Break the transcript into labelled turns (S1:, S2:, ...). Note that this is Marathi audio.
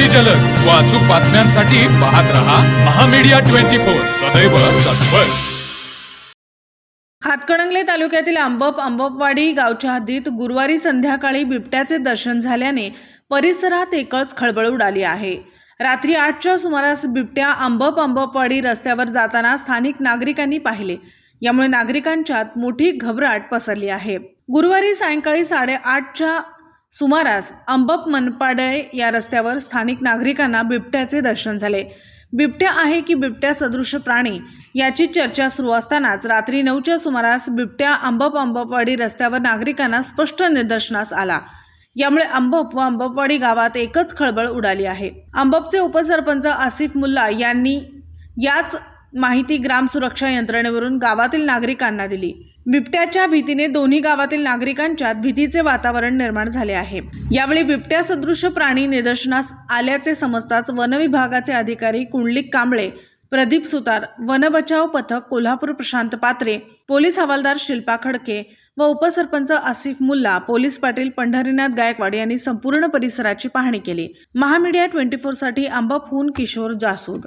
S1: अगदी जलद. व अचूक बातम्यांसाठी पाहत रहा महामीडिया ट्वेंटी फोर. सदैव तत्पर.
S2: हातकणंगले तालुक्यातील आंबप आंबपवाडी गावच्या हद्दीत गुरुवारी संध्याकाळी बिबट्याचे दर्शन झाल्याने परिसरात एकच खळबळ उडाली आहे. रात्री आठच्या सुमारास बिबट्या आंबप आंबपवाडी रस्त्यावर जाताना स्थानिक नागरिकांनी पाहिले. यामुळे नागरिकांच्यात मोठी घबराट पसरली आहे. गुरुवारी सायंकाळी साडेआठच्या सुमारास अंबप मनपाडे या रस्त्यावर स्थानिक नागरिकांना बिबट्याचे दर्शन झाले. बिबट्या आहे की बिबट्या सदृश प्राणी? याची चर्चा सुरू असतानाच रात्री नऊच्या सुमारास बिबट्या अंबप अंबपवाडी रस्त्यावर नागरिकांना स्पष्ट निदर्शनास आला. यामुळे अंबप व अंबपवाडी गावात एकच खळबळ उडाली आहे. अंबपचे उपसरपंच आसिफ मुल्ला यांनी याच माहिती ग्राम सुरक्षा यंत्रणेवरून गावातील नागरिकांना दिली. बिबट्याच्या भीतीने दोन्ही गावातील नागरिकांच्यात भीतीचे वातावरण निर्माण झाले आहे. यावेळी बिबट्या सदृश प्राणी निदर्शनास आल्याचे समजताच वनविभागाचे अधिकारी कुंडलिक कांबळे प्रदीप सुतार वनबचाव पथक कोल्हापूर प्रशांत पात्रे पोलीस हवालदार शिल्पा खडके व उपसरपंच आसिफ मुल्ला पोलीस पाटील पंढरीनाथ गायकवाड यांनी संपूर्ण परिसराची पाहणी केली. महामीडिया ट्वेंटी फोरसाठी आंबापून किशोर जासूद.